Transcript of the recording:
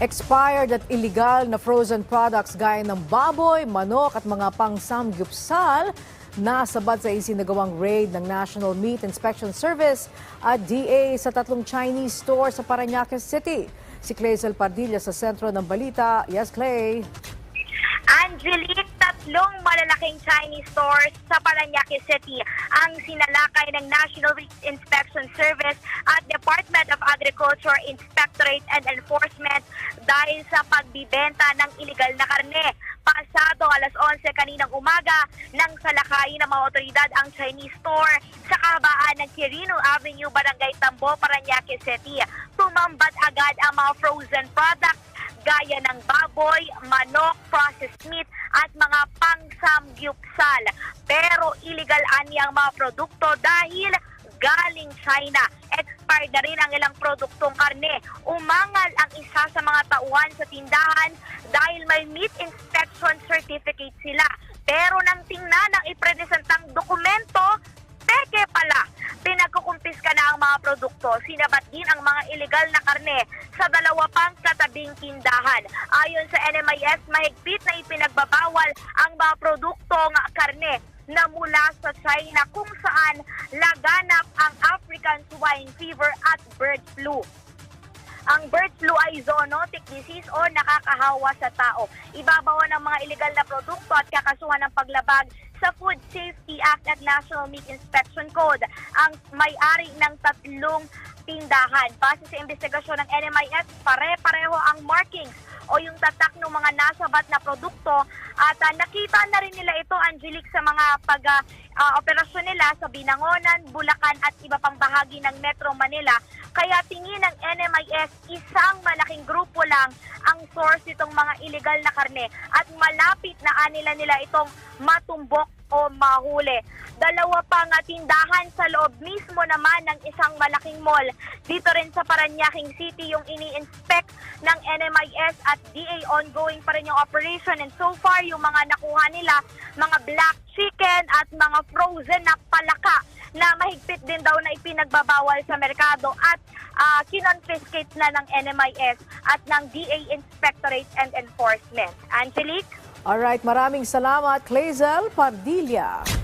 Expired at illegal na frozen products gaya ng baboy, manok at mga pang-samgyupsal nasabad sa isinagawang raid ng National Meat Inspection Service at DA sa tatlong Chinese store sa Parañaque City. Si Clazel Pardilla sa sentro ng balita. Yes, Clay. Angelique, tatlong malalaking Chinese stores sa Parañaque City ang sinalakay ng National Inspection Service at Department of Agriculture Inspectorate and Enforcement dahil sa pagbibenta ng iligal na karne. Pasado alas 11 kaninang umaga nang salakayin ng mga otoridad ang Chinese store sa kahabaan ng Quirino Avenue, Barangay Tambo, Parañaque City. Tumambat agad ang mga frozen products gaya ng baboy, manok, processed meat at mga pang-samgyupsal. Pero illegal ani ang mga produkto dahil galing China. Expired na rin ang ilang produktong karne. Umangal ang isa sa mga tauhan sa tindahan dahil may meat inspection certificate sila. Pero nang tingnan ang ipresentang dokumento, mga produkto. Sinabat din ang mga illegal na karne sa dalawa pang katabing tindahan. Ayon sa NMIS, mahigpit na ipinagbabawal ang mga produktong karne na mula sa China kung saan laganap ang African swine fever at bird flu. Ang bird flu ay zoonotic disease o nakakahawa sa tao. Ibabawan ng mga illegal na produkto at kakasuhan ng paglabag sa Food Safety Act at National Meat Inspection Code. Ang may-ari ng tatlong tindahan. Base sa investigasyon ng NMIS, pare-pareho ang markings o yung tatak ng mga nasabat na produkto at ah, nakita na rin nila ito, Angelique, sa mga pag ah, ah, operasyon nila sa Binangonan, Bulacan at iba pang bahagi ng Metro Manila. Kaya tingin ng NMIS, isang malaking grupo lang ang source itong mga illegal na karne at malapit na anila nila itong matumbok o mahuli. Dalawa pang ah, tindahan sa loob mismo naman ng isang malaking mall. Dito rin sa Paranaque City yung ini-inspect ng NMIS at DA ongoing pa rin yung operation and so far yung mga nakuha nila, mga black chicken at mga frozen na palaka na mahigpit din daw na ipinagbabawal sa merkado at uh, kinonfiscate na ng NMIS at ng DA Inspectorate and Enforcement. Angelique? Alright, maraming salamat, Clazel Pardilla.